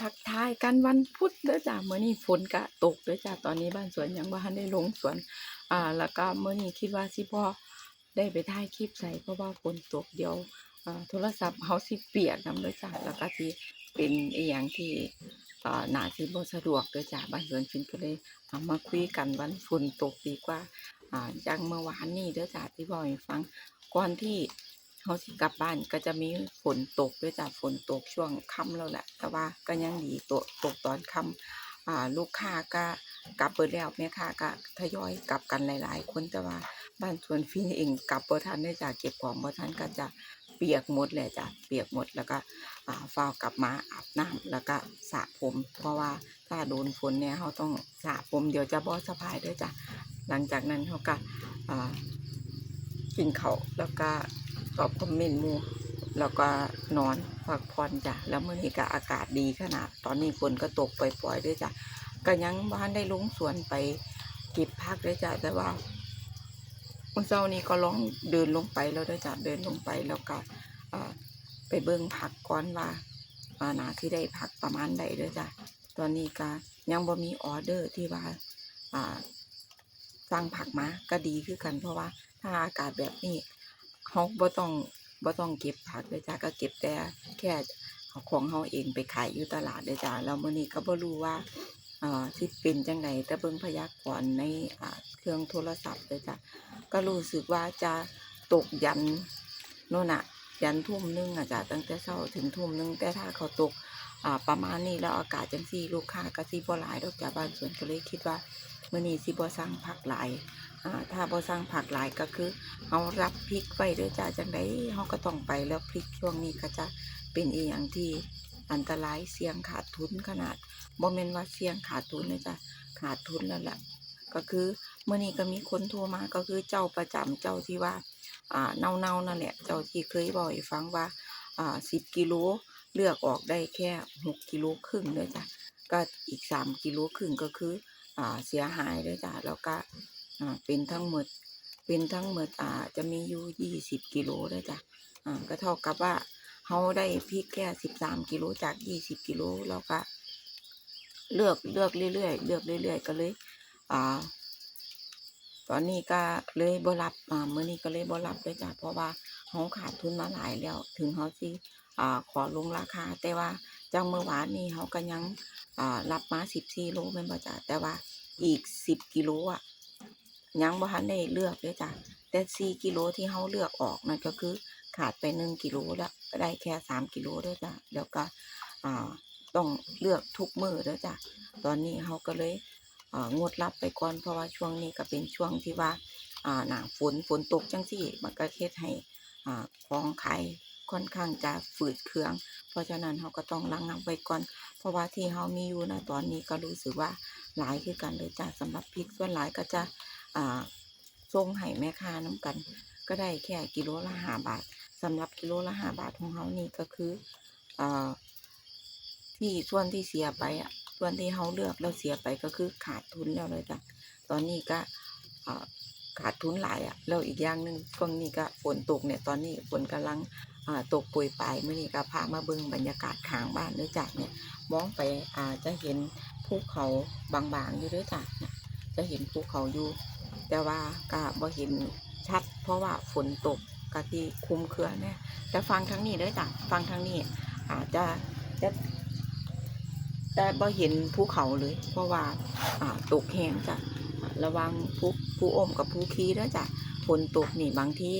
ทักทายกันวันพุธเด้อจ้ามื้อนี้ฝนก็ตกเด้อจ้าตอนนี้บ้านสวนยังบ่ทันได้ลงสวน อ่า แล้วก็เมื้อนี้คิดว่าสิบ่ได้ไปถ่ายคลิปใส่เพราะว่าฝนตกเดี๋ยวอ่าโทรศัพท์เฮาสิเปียกนำเด้อจ้าแล้วก็สิเป็นอีหยังที่อ่าน่าสิบ่สะดวกเด้อจ้าบ้านสวนฟินก็เลยเอามาคุยกันวันฝนตกดีกว่า อ่าอย่างเมื่อวานนี้เด้อจ้าที่บอกให้ฟังก่อนที่ เขาสิกลับบ้านก็จะมีฝนตกด้วยจ้าฝนตกช่วงค่ำแล้วแหละแต่ว่าก็ยังดีตกตกตอนค่ำอ่าลูกค้าก็กลับเบิดแล้วแม่ค้าก็ทยอยกลับกันหลาย ๆ คนแต่ว่าบ้านสวนฟินเองกลับบ่ทันได้จ้าเก็บของบ่ทันก็จะเปียกหมดเลยจ้ะเปียกหมดแล้วก็าฟาวกลับมาอาบน้ำแล้วก็สระผม เพราะว่าถ้าโดนฝนเนี่ยเขาต้องสระผมเดี๋ยวจะบ่สบายด้วยจ้ะหลังจากนั้นเขาก็กินเขาวแล้วก็ ตอบคอมเมนต์หมูแล้วก็นอนพักผ่อนจ้ะแล้วเมื่อนี้ก็อากาศดีขนาด ตอนนี้ฝนก็ตกปล่อยๆด้วยจ้ะก็ยังบ้านได้ลงสวนไปเก็บพักด้วยจ้ะแต่ว่าวันเสาร์นี้ก็ลองเดินลงไปแล้วด้วยจ้ะเดินลงไปแล้วก็ไปเบิ่งผักก่อนว่าอานาที่ได้ผักประมาณใดด้วยจ้ะตอนนี้ก็ยังบ่มีออเดอร์ที่ว่าอ่าสั่งผักมาก็ดีคือกันเพราะว่าถ้าอากาศแบบนี้ เขาบ่ต้องบ่ต้องเก็บผักเลยจ้าก็เก็บแต่แค่ของเขาเองไปขายอยู่ตลาดเลยจ้าแล้วมื้อนี้ก็บ่รู้ว่าเอ่เป็นจังไดแต่เบิ่งพยากรณ์ในเครื่องโทรศัพท์เลยจ้าก็รู้สึกว่าจะตกยันโน่นน่ะยันทุ่มหนึงอะจ้ะตั้งแต่เช้าถึงทุ่มหนึงแต่ถ้าเขาตกประมาณนี้แล้วอากาศจังซี่ลูกค้าก็สิบ่หลายดอกจ้าบ้านสวนก็เลยคิดว่ามื่อนี้สิบ่สั่งผักหลาย ถ้าบ่สั่งผักหลายก็คือเฮารับพริกไว้ด้วยจ้าจังไดเฮาก็ต้องไปแล้วพริกช่วงนี้ก็จะเป็นอีหยังที่อันตรายเสี่ยงขาดทุนขนาดบ่แม่นว่าเสี่ยงขาดทุนเลยจ้ะขาดทุนแล้วล่ะก็คือเมื่อนี้ก็มีคนโทรมาก็คือเจ้าประจำเจ้าที่ว่าอ่าเน่าๆนั่นแหละเจ้าที่เคยบอกฟังว่าอ่า10กิโลเลือกออกได้แค่6กิโลครึ่งเลยจ้ะก็อีก3กิโลครึ่งก็คืออ่าเสียหายด้วยจ้ะแล้วก็ อ่าเป็นทั้งหมด เป็นทั้งหมดอ่าจะมีอยู่ยี่สิบกิโลด้วยจ้ะอ่าก็เท่ากับว่าเขาได้พริกแค่สิบสามกิโลจากยี่สิบกิโลแล้วก็เลือกเลือกเรื่อยๆเลือกเรื่อยๆก็เลยอ่าตอนนี้ก็เลยบ่รับอ่าเมื้อนี้ก็เลยบ่รับเลยจ้ะเพราะว่าเขาขาดทุนมาหลายแล้ว ถึงเขาสิอ่าขอลงราคา แต่ว่าจังเมื่อวานนี้เขาก็ยังอ่ารับมาสิบสี่โลแม่นบ่จ้ะแต่ว่าอีกสิบกิโลอะ ยังบ่ทันได้เลือกเลยจ้ะแต่สี่กิโลที่เฮาเลือกออกนั่นก็คือขาดไปหนึ่งกิโลแล้วก็ได้แค่สามกิโลด้อจ้ะแล้วก็ต้องเลือกทุกมือด้อจ้ะตอนนี้เฮาก็เลยงดรับไปก่อนเพราะว่าช่วงนี้ก็เป็นช่วงที่ว่าหนาฝนฝนตกจังซี่มันก็เฮ็ดให้อ่าของขายค่อนข้างจะฝืดเคือง เพราะฉะนั้นเราก็ต้องระงับไว้ก่อน เพราะว่าที่เรามีอยู่นะตอนนี้ก็รู้สึกว่าหลายคือกันเลยจ้ะสำหรับพริกส่วนหลายก็จะ อ่าส่งให้แม่ค้าน้ำกัน ก็ได้แค่กิโลละห้าบาทสำหรับกิโลละห้าบาทของเรานี่ก็คืออ่าที่ส่วนที่เสียไปอะส่วนที่เราเลือกแล้วเสียไปก็คือขาดทุนแล้วเลยจ้ะตอนนี้ก็ขาดทุนหลายอะแล้วอีกอย่างหนึ่งช่วงนี้ก็ฝนตกเนี่ยตอนนี้ฝนกำลังตกปุยปลายมื่อนี้ก็พามาเบิ่งบรรยากาศข้างบ้านเด้วยจ้ะเนี่ยมองไปอ่าจะเห็นภูเขาบางๆอยู่ด้วยจ้ะเนี่ยจะเห็นภูเขาอยู่ แต่ว่าก็บ่เห็นชัด เพราะว่าฝนตกกะที่คลุมเครือเนี่ยแต่ฟังทั้งนี้เด้วยจ้ะฟังทั้งนี้อาจจะจะแต่บ่เห็นภูเขาเลย เพราะว่าอ่าตกแห้งจ้ะระวังภูภูอมกับภูคีเด้วยจ้ะฝนตกนี่บางที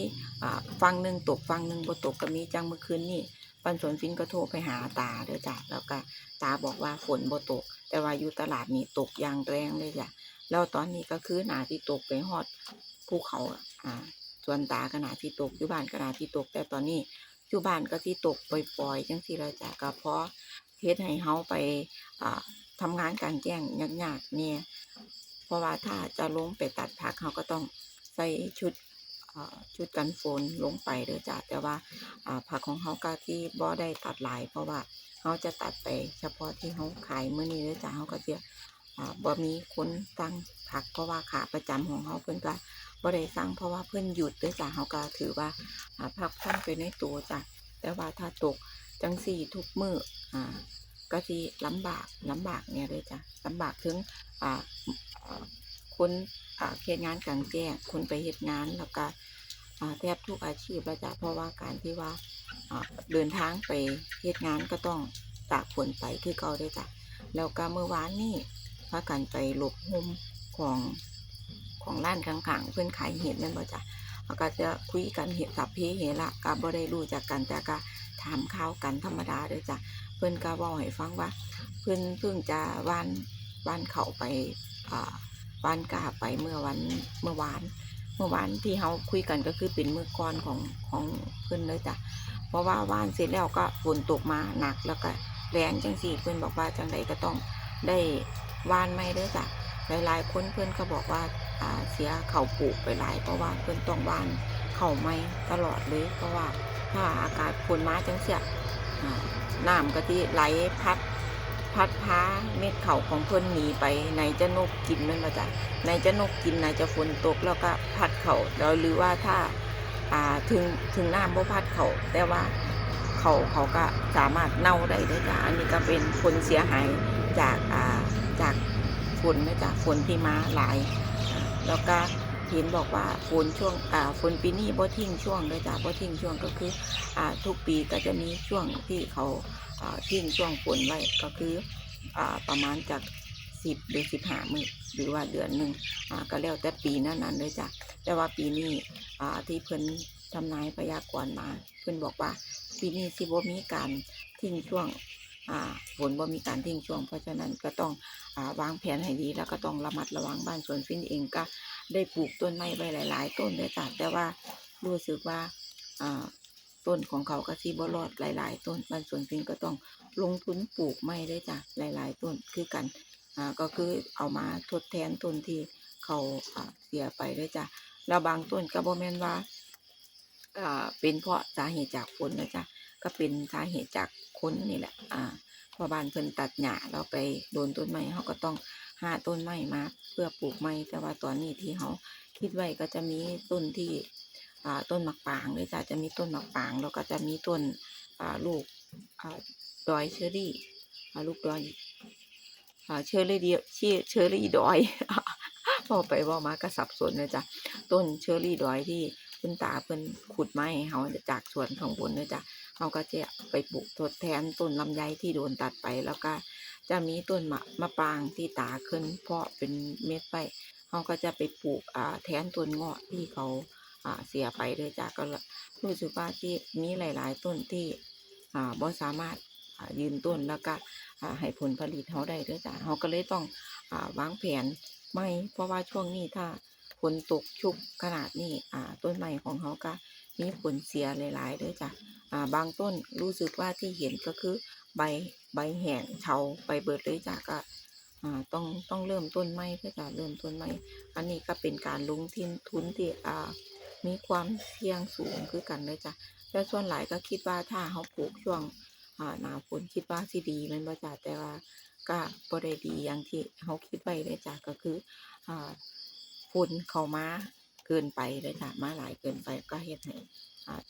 อ่าฟังหนึ่งตกฟังหนึ่งบ่ตกก็มีจังเมื่อคืนนี่ปันสวนฟินก็โทรไปหาตาเด้อจ้ะแล้วก็ตาบอกว่าฝนบ่ตก แต่ว่าอยู่ตลาดนี่ตกอย่างแรงเลยจ้ะ แล้วตอนนี้ก็คือหนาที่ตกไปฮอดภูเขาอ่าส่วนตาก็หนาที่ตกอยู่บ้านก็หนาที่ตก แต่ตอนนี้อยู่บ้านก็ที่ตกปล่อยๆจังซี่เลยจ้ะก็เพราะเฮ็ดให้เฮาไปอ่าทำงานกลางแจ้งยากๆเนี่ยเพราะว่าถ้าจะลงไปตัดผักเขาก็ต้องใส่ชุดชุดกันฝนลงไปเด้อจ้ะแต่ว่าผักของเขาก็ที่บ่ได้ตัดหลาย เพราะว่าเขาจะตัดไปเฉพาะที่เขาขายเมื้อนี้เด้อจ้ะเขาก็จะอ่า บ่มีคนสั่งผักเพราะว่าขาประจำของเขาเพิ่นก็บ่ได้สั่งเพราะว่าเพิ่นหยุดด้อจ้ะเขาก็ถือว่าอ่าผักสั่งไปในตัวจ้ะแต่ว่าถ้าตกจังสี่ทุกมืออ่าก็สิลำบากลำบากเนี่ยเลยจ้ะลำบากถึงอ่าคนอ่าเฮ็ดงานกลางแจ้งคนไปเฮ็ดงานแล้วก็อ่าแทบทุกอาชีพแล้วจ้ะเพราะว่าการที่ว่าอ่าเดินทางไปเฮ็ดงานก็ต้องตากฝนไปคือเก่าได้จ้ะแล้วก็เมื่อวานนี่ากันไปหลบมุมของของร้านข้างๆเพิ่อนขายเห็ดนั่นบ่จ้ะแล้วก็จะคุยกันเห็นสับเพเหระก็บ่ได้รู้จักกันแต่ก็ถามข่าวกันธรรมดาเด้อจ้ะเพิ่อนก็เว้าให้ฟังว่า เพิ่อนเพิ่งจะวานวานเขาไปอ่าวานกาไปเมื่อวันเมื่อวาน เมื่อวานที่เฮาคุยกันก็คือเป็นมือก่อนของของเพิ่อนเลยจ้ะเพราะว่าวานเสร็จแล้วก็ฝนตกมาหนักแล้วก็แรงจังซี่เพิ่อนบอกว่าจังใดก็ต้องได้ วานใหม่เด้อจ้ะหลายๆคนเพิ่อนก็บอกว่าเสียเข่าปลูกไปหลายเพราะว่าเพิ่อนต้องวานเข้าใหม่ตลอดเลย เพราะว่าถ้าอากาศฝนมาจังเสียน้ำก็ที่ไหลพัดพัดพาเม็ดเข่าของเพิ่อนหนีไปไหนจะนกกินแมันมาจ้ะไหนจะนกกินไหนจะฝนตกแล้วก็พัดเขาแล้วหรือว่าถ้าถึงถึงน้ำบ่พัดเข่าแต่ว่า เขาเขาก็สามารถเน่าได้ด้วยจ้ะอันนี้ก็เป็นผลเสียหายจากอ่าจากฝนนะจ๊ะฝนที่มาหลาย แล้วก็เห็นบอกว่าฝนช่วงอ่าฝนปีนี้บ่ทิ้งช่วงเลยจ้ะบ่ทิ้งช่วงก็คืออ่าทุกปีก็จะมีช่วงที่เขาอ่าทิ้งช่วงฝนไว้ก็คืออ่าประมาณจากสิบหรือสิบห้ามือหรือว่าเดือนหนึ่งอ่าก็แล้วแต่ปีนั้นๆเลยจ้ะแต่ว่าปีนี้อ่าที่เพิ่นทำนายพยากรณ์มา เพิ่นบอกว่า ปีนี้สิบ่มีการทิ้งช่วงฝนบ่มีการทิ้งช่วง เพราะฉะนั้นก็ต้องอาวางแผนให้ดีแล้วก็ต้องระมัดระวังบ้านสวนฟินเองก็ได้ปลูกต้นไม้ไว้หลาย ๆ ต้นเลยจ้ะแต่ว่ารู้สึกว่าต้นของเขาก็สิบ่รอดหลาย ๆ ต้นบ้านสวนฟินก็ต้องลงทุนปลูกไม้ได้จ้ะหลาย ๆ ต้นคือกันก็คือเอามาทดแทนต้นที่เขาเสียไปได้จ้ะแล้วบางต้นก็บ่แม่นว่า เป็นเพราะสาเหตุจากฝนนะจ๊ะก็เป็นสาเหตุจากคนนี่แหละ อ่าพอบ้านเพิ่นตัดหญ้าเราไปโดนต้นไม้เขาก็ต้องหาต้นไม้มาเพื่อปลูกไม้แต่ว่าตอนนี้ที่เขาคิดไว้ก็จะมีต้นที่อ่าต้นหมะปางเลยจ้ะจะมีต้นหมะปางแล้วก็จะมีต้นอ่าลูกอ่าดอยเชอรี่อ่าลูกดอยอ่าเชอรี่เดียวชื่อเชอรี่ดอยพอไปว่ามาก็สับสนเลยจ้ะต้นเชอรี่ดอยที่ คุณตาเพิ่นขุดไม้เขาจากสวนข้างบนเลยจ้ะเขาก็จะไปปลูกทดแทนต้นลำไยที่โดนตัดไปแล้วก็จะมีต้นมะมะปรางที่ตาขึ้น เพาะเป็นเม็ดไปเขาก็จะไปปลูกอ่าแทนต้นเงาะที่เขาอ่าเสียไปเลยจ้ะก็รู้สึกว่าที่มีหลาย ๆ ต้นที่อ่าบ่สามารถยืนต้นแล้วก็อ่าให้ผลผลิตเขาได้ด้วยจ้ะเขาก็เลยต้องอ่าวางแผนไม่เพราะว่าช่วงนี้ถ้า นตกชุกขนาดนี้อ่าต้นไม้ของเขาก็มีผลเสียหลายๆด้วยจ้ะอ่าบางต้นรู้สึกว่าที่เห็นก็คือใบใบแห้งเฉาไปเบิดเลยจ้ะก็อ่าต้องต้องเริ่มต้นใหม่เพื่อจะเริ่มต้นใหม่ อันนี้ก็เป็นการลงทุนทุนที่อ่ามีความเสี่ยงสูงคือกันเลยจ้ะแต่ส่วนหลายก็คิดว่าถ้าเขาปลูกช่วงอ่าหนาฝนคิดว่าสิดีมันบ่จ้ะแต่ว่าก็บ่ได้ดีอย่างที่เขาคิดไว้เลยจ้ะก็คืออ่า ฝนเข้ามาเกินไปเลยจ้ะมาหลายเกินไปก็เฮ็ดให้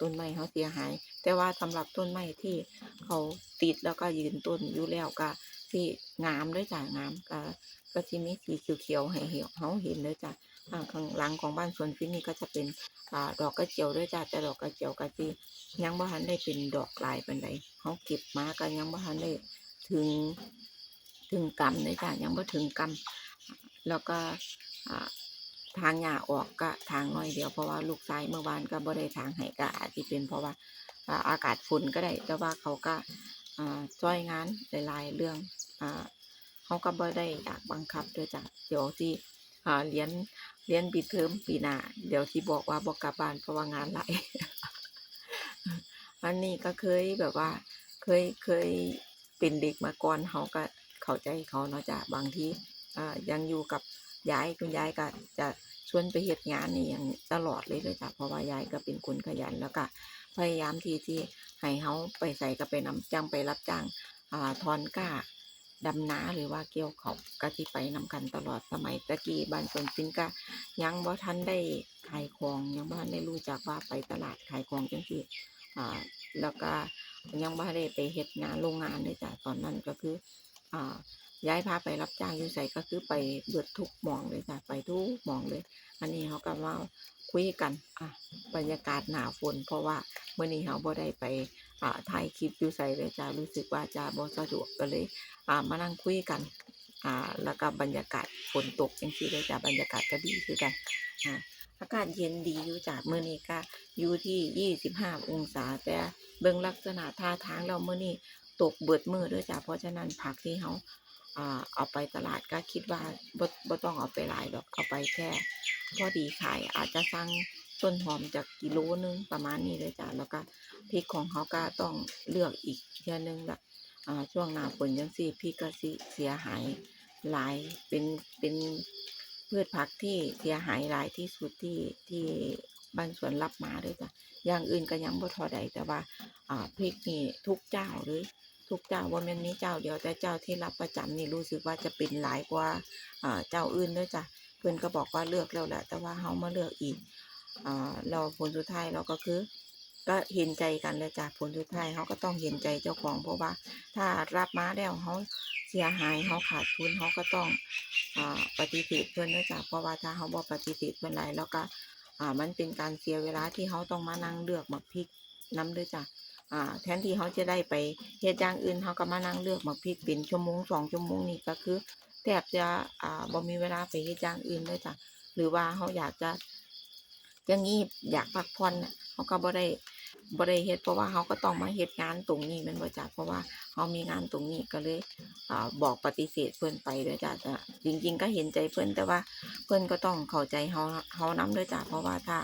ต้นไม้เขาเสียหาย แต่ว่าสำหรับต้นไม้ที่เขาติดแล้วก็ยืนต้นอยู่แล้วก็ที่งามเลยจ้ะงามก็ก็สิมีสีเขียวๆให้เหี่ยวเขาเห็นเลยจ้ะอ่าข้างหลังของบ้านสวนฟินนี่ก็จะเป็นอดอกกระเจียวด้วยจ้าแต่ดอกกระเจียวก็ที่ยังบ่ทันได้เป็นดอกลายเปานใดเขาเก็บมาก็ยังบ่ทันได้ถึงถึงกำเลยจ้ายังบ่ถึงกำแล้วก็อ่า ทางหญ้าออกก็ทางน้อยเดียวเพราะว่าลูกชายเมื่อวานก็บ่ได้ทางให้ก็อาจจะเป็นเพราะว่าอากาศฝนก็ได้ แต่ว่าเขาก็ช่วยงานหลายๆเรื่องอเขาก็บ่ได้อยากบังคับด้วยจ้ะเดี๋ยวที่เรียนเรียนปีเทอมปีหน้าเดี๋ยวที่บอกว่าบอกกลับบ้านเพราะว่างานหลายอันนี้ก็เคยแบบว่า เคยเคยเป็นเด็กมาก่อนเขาก็เข้าใจเขาเนาะจ้ะบางทีอยังอยู่กับ ยายคุณยายก็จะชวนไปเฮ็ดงานนี่อย่างตลอดเลยเลยจ้ะเพราะว่ายายก็เป็นคนขยันแล้วก็พยายามที่ที่ให้เขาไปใส่ก็ไปนำจ้างไปรับจ้างอ่าทอนก้าดำนาหรือว่าเกี่ยวเขาก็ที่ไปนำกันตลอดสมัยตะกี้บ้านสนฟินก็ยังบ่ทันได้ขายของยังบ่ทันได้รู้จักว่าไปตลาดขายของจังซี่อ่าแล้วก็ยังบ่ได้ไปเฮ็ดงานโรงงานเลยจ้ะตอนนั้นก็คือ ย้ายพาไปรับจ้างอยู่ไสก็คือไปเบิดทุกหมองเลยจ้ะไปทุกหมองเลย อันนี้เขาก็มาคุยกันอะบรรยากาศหนาฝน เพราะว่าเมื้อนี้เขาบ่ได้ไปอ่าถ่ายคลิปอยู่ไสเลยจ้ะรู้สึกว่าจะบ่สะดวกก็เลย อ่ามานั่งคุยกันอ่าแล้วก็บรรยากาศฝนตกจังซี่เลยจ้ะบรรยากาศก็ดีคือกันอ่าอากาศเย็นดีอยู่จ้ะมื้อนี้ก็อยู่ที่ 25 องศาแต่เบิ่งลักษณะท่าทางแล้วมื้อนี้ ตกเบิดมือเด้อจ้ะเพราะฉะนั้นผักที่เฮาอ่าเอาไปตลาดก็คิดว่าบ่บต้องเอาไปหลายดอกเอาไปแค่พอดีขายอาจจะสั่งต้นหอมจากกิโลนึงประมาณนี้เลยจ้ะแล้วก็พริกของเขาก็ต้องเลือกอีกเทื่อนึงแบบอ่าช่วงหน้าฝนจังซี่พริกก็เสียหายหลายเป็นเป็นพืชผักที่เสียหายหลายที่สุดที่ที่ บานสวนรับมาด้อจ้ะอย่างอื่นก็ยังบ่ท่าใดแต่ว่าอ่าพริกนี่ทุกเจ้าเลยทุกเจ้าว่าแม่นมีเจ้าเดียวแต่เจ้าที่รับประจำนี่รู้สึกว่าจะเป็นหลายกว่าอ่าเจ้าอื่นด้วยจ้ะเพื่อนก็บอกว่าเลือกแล้วแหละแต่ว่าเฮามาเลือกอีกอ่าเราผลสุดท้ายเราก็คือก็เห็นใจกันเลยจ้ะผลสุดท้ายเขาก็ต้องเห็นใจเจ้าของเพราะว่า ถ้ารับมาแล้วเขาเสียหายเขาขาดทุนเขาก็ต้องอปฏิเสธเพื่อนด้วยจ้ะเพราะว่าถ้าเขาบอกปฏิเสธเพื่อนไรแล้วก็ อ่า มันเป็นการเสียเวลาที่เขาต้องมานั่งเลือกหมักพริกน้ำด้วยจ้ะอ่า แทนที่เขาจะได้ไปเฮ็ดอย่างอื่นเขาก็มานั่งเลือกหมักพริกเป็นชั่วโมงสองชั่วโมงนี่ก็คือแทบจะอ่าบ่มีเวลาไปเฮ็ดอย่างอื่นเลยจ้ะหรือว่าเขาอยากจะอย่างนี้อยากพักผ่อนน่ะเขาก็บ่ได้ บ่ได้เฮ็ดเพราะว่าเขาก็ต้องมาเฮ็ดงานตรงนี้มันบ่จ้ะเพราะว่าเขามีงานตรงนี้ก็เลยอบอกปฏิเสธเพิ่อนไปด้อจ้ะจริง ๆ ก็เห็นใจเพิ่อนแต่ว่าเพิ่อนก็ต้องเข้าใจเฮาเฮานำด้อจ้ะเพราะว่าถ้า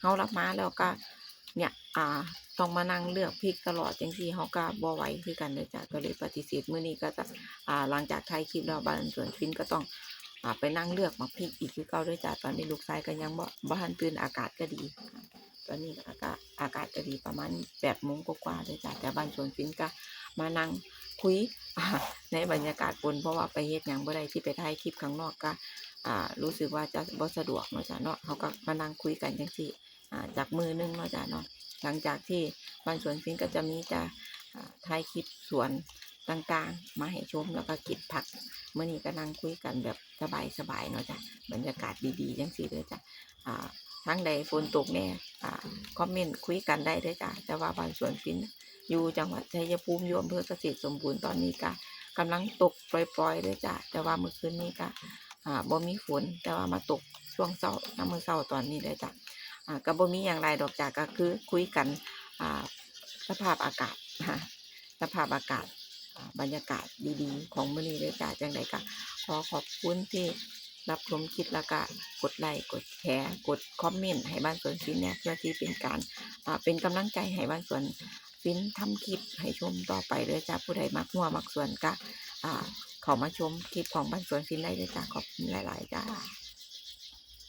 เฮารับมาแล้วก็เนี่ยอ่าต้องมานั่งเลือกพริกตลอดจังซี่เฮาก็บ่ไหวคือกันเด้อจ้ะก็เลยปฏิเสธมื้อนี้ก็จะอ่าหลังจากถ่ายคลิปแล้วบ้านสวนฟินก็ต้องอไปนั่งเลือกหมักพริกอีกคือเก่าด้วยจ้ะตอนนี้ลูกชายก็ยังบ่บ่ทันตื่นอากาศก็ดี ตอนนี้อากาศอากาศก็ดีประมาณ8โมงกว่าๆเด้อจ้ะแต่บ้านสวนฟินก็มานั่งคุยในบรรยากาศฝนเพราะว่าไปเฮ็ดหยังบ่ได้ที่ไปถ่ายคลิปข้างนอกก็อ่ารู้สึกว่าจะบ่สะดวกเนาะจ้ะเนาะเขาก็มานั่งคุยกันจังซี่อ่าจากมือหนึงเนาะจ้ะเนาะหลังจากที่บ้านสวนฟินก็จะมีจะถ่ายคลิปสวนต่างๆ มาให้ชมแล้วก็กิบผักเมื่อนี้ก็นั่งคุยกันแบบสบายๆเนาะจ้ะบรรยากาศดีๆจังสี่เลยจ้ะอ่า ทั้งใดฝนตกแน่อ่าคอมเมนต์คุยกันได้เลยจ้ะแต่ว่าบ้านสวนฟินอยู่จังหวัดชัยภูมิอยู่อำเภอเกษตรสมบูรณ์ตอนนี้ก็กำลังตกปล่อยๆเลยจ้ะแต่ว่าเมื่อคืนนี้ก็อ่าบ่มีฝนแต่ว่ามาตกช่วงเช้าน้ำมือเช้าตอนนี้เลยจ้ะอ่าก็บ่มีอย่างไรดอกจากก็คือคุยกันอ่าสภาพอากาศนะสภาพอากาศอ่าบรรยากาศดีๆ ของมื้อนี้เลยจ้าจังไดก็ขอขอบคุณที่ รับชมคลิปแล้วก็กดไลค์กดแชร์กดคอมเมนต์ให้บ้านสวนฟินเนี่ยเพื่อที่เป็นการเป็นกำลังใจให้บ้านสวนฟินทำคลิปให้ชมต่อไปเลยจ้าผู้ใดมักหัวมักสวนก็เข้ามาชมคลิปของบ้านสวนฟินได้เลยจ้าขอบคุณหลาย ๆ จ้า